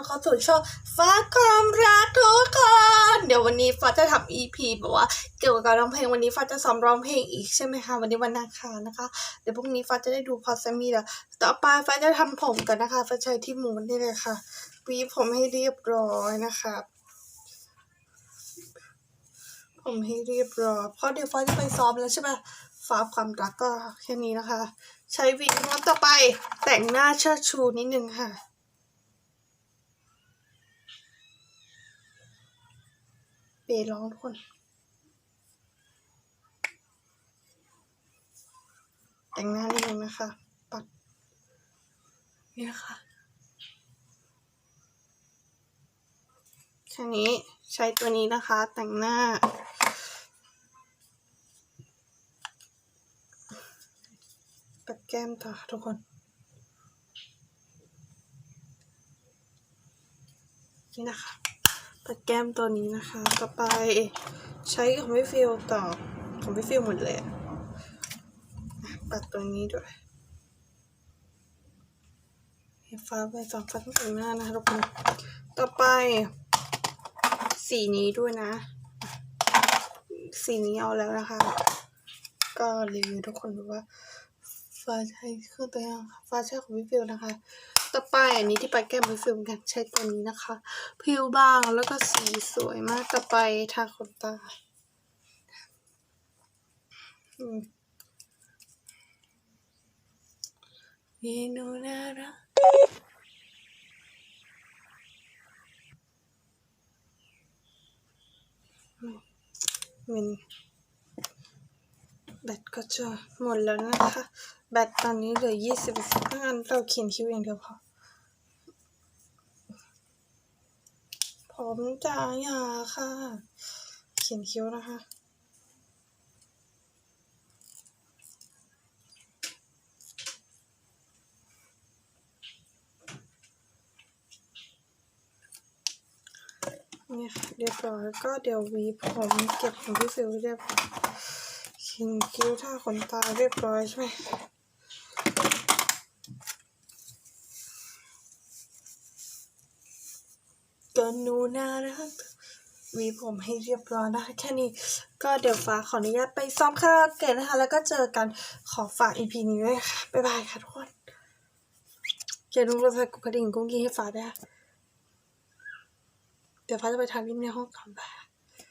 บเข้าสู่ช่องฟ้าความรักทุกคน เดี๋ยววันนี้ฟ้าจะทำ EP แบบว่าเกี่ยวกับการร้องเพลงวันนี้ฟ้าจะซ้อมร้องเพลงอีกใช่ไหมคะวันนี้วันอังคารนะคะ เดี๋ยวพรุ่งนี้ฟ้าจะได้ดูพอสมีแล้วต่อไปฟ้าจะทำผมกันนะคะฟ้าใช้ที่มูนนี่เลยค่ะวีผมให้เรียบร้อยนะคะผมให้เรียบร้อยเพราะเดี๋ยวฟ้าจะไปซ้อมแล้วใช่ไหมฟ้าความรักก็แค่นี้นะคะ ใช้วีแล้วต่อไปแต่งหน้าเชิดชูนิดนึงค่ะ เบร้องทุกคน แต่งหน้านิดนึงนะคะ ปัด นี่นะคะแค่นี้ใช้ตัวนี้นะคะ แต่งหน้า ปัดแก้มต่อทุกคนนี่นะคะ ปัดแก้มตัวนี้นะคะ ต่อไปใช้ของพี่ฟิลต่อของพี่ฟิลหมดเลยปัดตัวนี้ด้วยให้ฟ้าไปสองฟ้าต้งแต่หน้านะคะทุกคนต่อไป สีนี้ด้วยนะ สีนี้เอาแล้วนะคะ ก็รีวิวทุกคนดูว่า ฟ้าใช้เครื่องตัวอย่างฟ้าใช้ของพี่ฟิลนะคะ ต่อไปอันนี้ที่ไปแก้มพี่ฟิลเหมือนกันใช้ตัวนี้นะคะผิวบางแล้วก็สีสวยมากต่อไปทาขนตาอืมเมนูน่ารักอืมมัน แบตก็จะหมดแล้วนะคะ แบตตอนนี้เหลือยี่สิบถ้างั้นเราเขียนคิ้วอย่างเดียวพอผมจะอย่าค่ะ เขียนคิ้วนะคะนี่ค่ะเรียบร้อยก็เดี๋ยววีผมเก็บของพี่ฟิวเรียบร้อย เขียนคิ้วท่าขนตาเรียบร้อยใช่ไหมก็หนูน่ารักหวีผมให้เรียบร้อยนะคะแค่นี้ก็เดี๋ยวฟ้าขออนุญาตไปซ้อมคาราโอเกะนะคะ แล้วก็เจอกันขอฝากอีพีนี้ด้วยค่ะ บ๊ายบายค่ะทุกคนอย่าลืมกดไลค์กดกระดิ่งกุ้งกี้ให้ฟ้าด้วยค่ะเดี๋ยวฟ้าจะไปทำวินในห้องก่อนบาย